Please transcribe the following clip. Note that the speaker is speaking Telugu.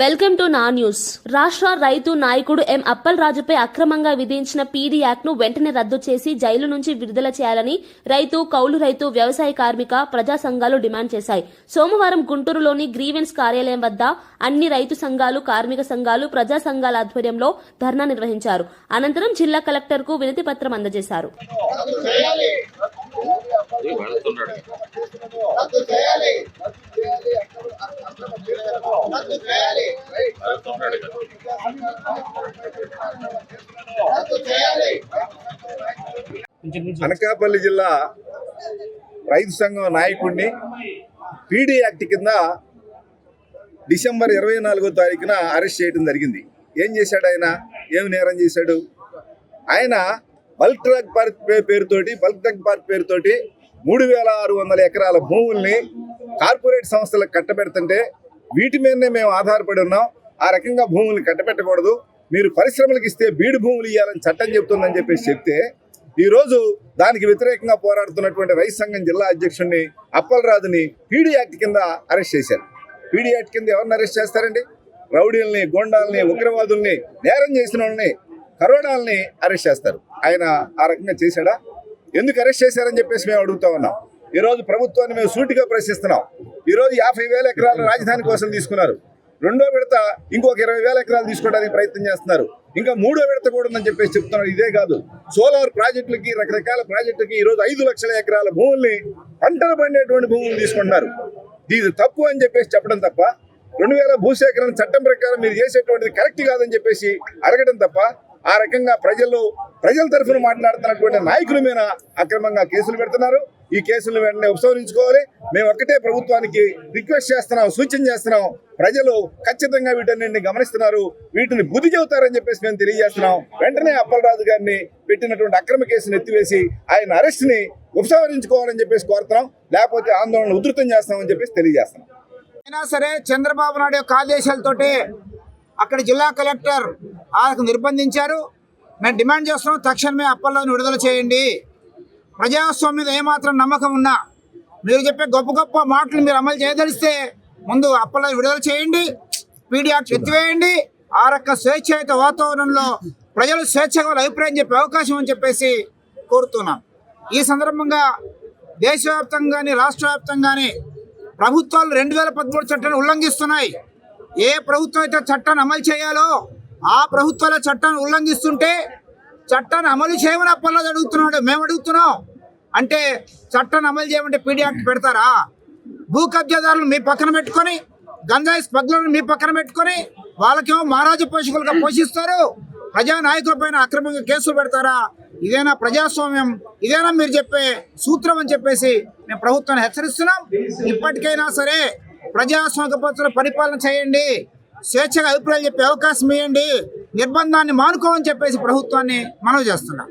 వెల్కమ్ టు నా న్యూస్. రాష్ట్ర రైతు నాయకుడు ఎం అప్పల్ రాజుపై అక్రమంగా విధించిన పీడీ యాక్ట్ను వెంటనే రద్దు చేసి జైలు నుంచి విడుదల చేయాలని రైతు కౌలు రైతు వ్యవసాయ కార్మిక ప్రజా సంఘాలు డిమాండ్ చేశాయి. సోమవారం గుంటూరులోని గ్రీవెన్స్ కార్యాలయం వద్ద అన్ని రైతు సంఘాలు కార్మిక సంఘాలు ప్రజా సంఘాల ఆధ్వర్యంలో ధర్నా నిర్వహించారు. అనంతరం జిల్లా కలెక్టర్కు వినతి పత్రం అందజేశారు. రద్దు చేయాలి. అనకాపల్లి జిల్లా రైతు సంఘం నాయకుడిని పీడీ యాక్ట్ కింద డిసెంబర్ ఇరవై నాలుగో తారీఖున అరెస్ట్ చేయడం జరిగింది. ఏం చేశాడు ఆయన? ఏం నేరం చేశాడు? ఆయన బల్క్ డ్రగ్ పార్క్ పే- పేరుతోటి బల్క్ డ్రగ్ పార్క్ పేరుతోటి మూడు వేల ఆరు వందల ఎకరాల భూముల్ని కార్పొరేట్ సంస్థలకు కట్టబెడుతుంటే వీటి మీదనే మేము ఆధారపడి ఉన్నాం. ఆ రకంగా భూముల్ని కట్టబెట్టకూడదు. మీరు పరిశ్రమలకు ఇస్తే బీడు భూములు ఇవ్వాలని చట్టం చెప్తుందని చెప్పేసి చెప్తే ఈరోజు దానికి వ్యతిరేకంగా పోరాడుతున్నటువంటి రైతు సంఘం జిల్లా అధ్యక్షుడిని అప్పలరాజుని పీడీ యాక్ట్ కింద అరెస్ట్ చేశారు. పీడీ యాక్ట్ కింద ఎవరిని అరెస్ట్ చేస్తారండి? రౌడీల్ని గోండాల్ని ఉగ్రవాదుల్ని నేరం చేసిన వాళ్ళని కరోనాల్ని అరెస్ట్ చేస్తారు. ఆయన ఆ రకంగా చేశాడా? ఎందుకు అరెస్ట్ చేశారని చెప్పేసి మేము అడుగుతా ఉన్నాం. ఈరోజు ప్రభుత్వాన్ని మేము సూటిగా ప్రశ్నిస్తున్నాం. ఈరోజు యాభై వేల ఎకరాల రాజధాని కోసం తీసుకున్నారు. రెండో విడత ఇంకొక ఇరవై వేల ఎకరాలు తీసుకోవడానికి ప్రయత్నం చేస్తున్నారు. ఇంకా మూడో విడత కూడా ఉందని చెప్పేసి చెప్తున్నారు. ఇదే కాదు. సోలార్ ప్రాజెక్టులకి రకరకాల ప్రాజెక్టులకి ఈ రోజు ఐదు లక్షల ఎకరాల భూముల్ని పంటలు పండేటువంటి భూములు తీసుకుంటున్నారు. ఇది తప్పు అని చెప్పేసి చెప్పడం తప్ప రెండు వేల భూసేకరణ చట్టం ప్రకారం మీరు చేసేటువంటిది కరెక్ట్ కాదని చెప్పేసి అడగడం తప్ప ఆ రకంగా ప్రజలు ప్రజల తరఫున మాట్లాడుతున్నటువంటి నాయకుల మీద అక్రమంగా కేసులు పెడుతున్నారు. ఈ కేసులు వెంటనే ఉపసంహరించుకోవాలి. మేము ఒక్కటే ప్రభుత్వానికి రిక్వెస్ట్ చేస్తున్నాం సూచన చేస్తున్నాం. ప్రజలు ఖచ్చితంగా వీటన్నింటిని గమనిస్తున్నారు. వీటిని బుద్ధి చెబుతారని చెప్పేసి మేము తెలియజేస్తున్నాం. వెంటనే అప్పలరాజు గారిని పెట్టినటువంటి అక్రమ కేసును ఎత్తివేసి ఆయన అరెస్ట్ని ఉపసంహరించుకోవాలని చెప్పేసి కోరుతున్నాం. లేకపోతే ఆందోళన ఉధృతం చేస్తామని చెప్పేసి తెలియజేస్తున్నాం. అయినా సరే చంద్రబాబు నాయుడు యొక్క ఆదేశాలతోటి అక్కడ జిల్లా కలెక్టర్ ఆయనకు నిర్బంధించారు. మేము డిమాండ్ చేస్తున్నాం తక్షణమే అప్పల్లోని విడుదల చేయండి. ప్రజాస్వామ్యం మీద ఏమాత్రం నమ్మకం ఉన్నా మీరు చెప్పే గొప్ప గొప్ప మాటలు మీరు అమలు చేయదలిస్తే ముందు అప్పల్లో విడుదల చేయండి పీడీ యాక్ట్ ఎత్తివేయండి ఆ రక స్వేచ్ఛయుత వాతావరణంలో ప్రజలు స్వేచ్ఛగా అభిప్రాయం చెప్పే అవకాశం అని చెప్పేసి కోరుతున్నాం. ఈ సందర్భంగా దేశవ్యాప్తంగా కానీ రాష్ట్ర వ్యాప్తంగానే ప్రభుత్వాలు రెండు వేల పదమూడు చట్టాన్ని ఉల్లంఘిస్తున్నాయి. ఏ ప్రభుత్వం అయితే చట్టాన్ని అమలు చేయాలో ఆ ప్రభుత్వాల చట్టాన్ని ఉల్లంఘిస్తుంటే చట్టాన్ని అమలు చేయమని అప్పల్లో అడుగుతున్నాడు. మేము అడుగుతున్నాం. అంటే చట్టాన్ని అమలు చేయమంటే పీడీ యాక్ట్ పెడతారా? భూ కబ్జాదారులు మీ పక్కన పెట్టుకొని గంజాయి స్మగ్లర్లను మీ పక్కన పెట్టుకొని వాళ్ళకేమో మహారాజు పోషకులుగా పోషిస్తారు. ప్రజానాయకుల పైన అక్రమంగా కేసులు పెడతారా? ఇదేనా ప్రజాస్వామ్యం? ఇదేనా మీరు చెప్పే సూత్రం అని చెప్పేసి మేము ప్రభుత్వాన్ని హెచ్చరిస్తున్నాం. ఇప్పటికైనా సరే ప్రజాస్వామ్య పద్ధతిలో పరిపాలన చేయండి. స్వేచ్ఛగా అభిప్రాయాలు చెప్పే అవకాశం ఇవ్వండి. నిర్బంధాన్ని మానుకోమని చెప్పేసి ప్రభుత్వాన్ని మనవి చేస్తున్నాం.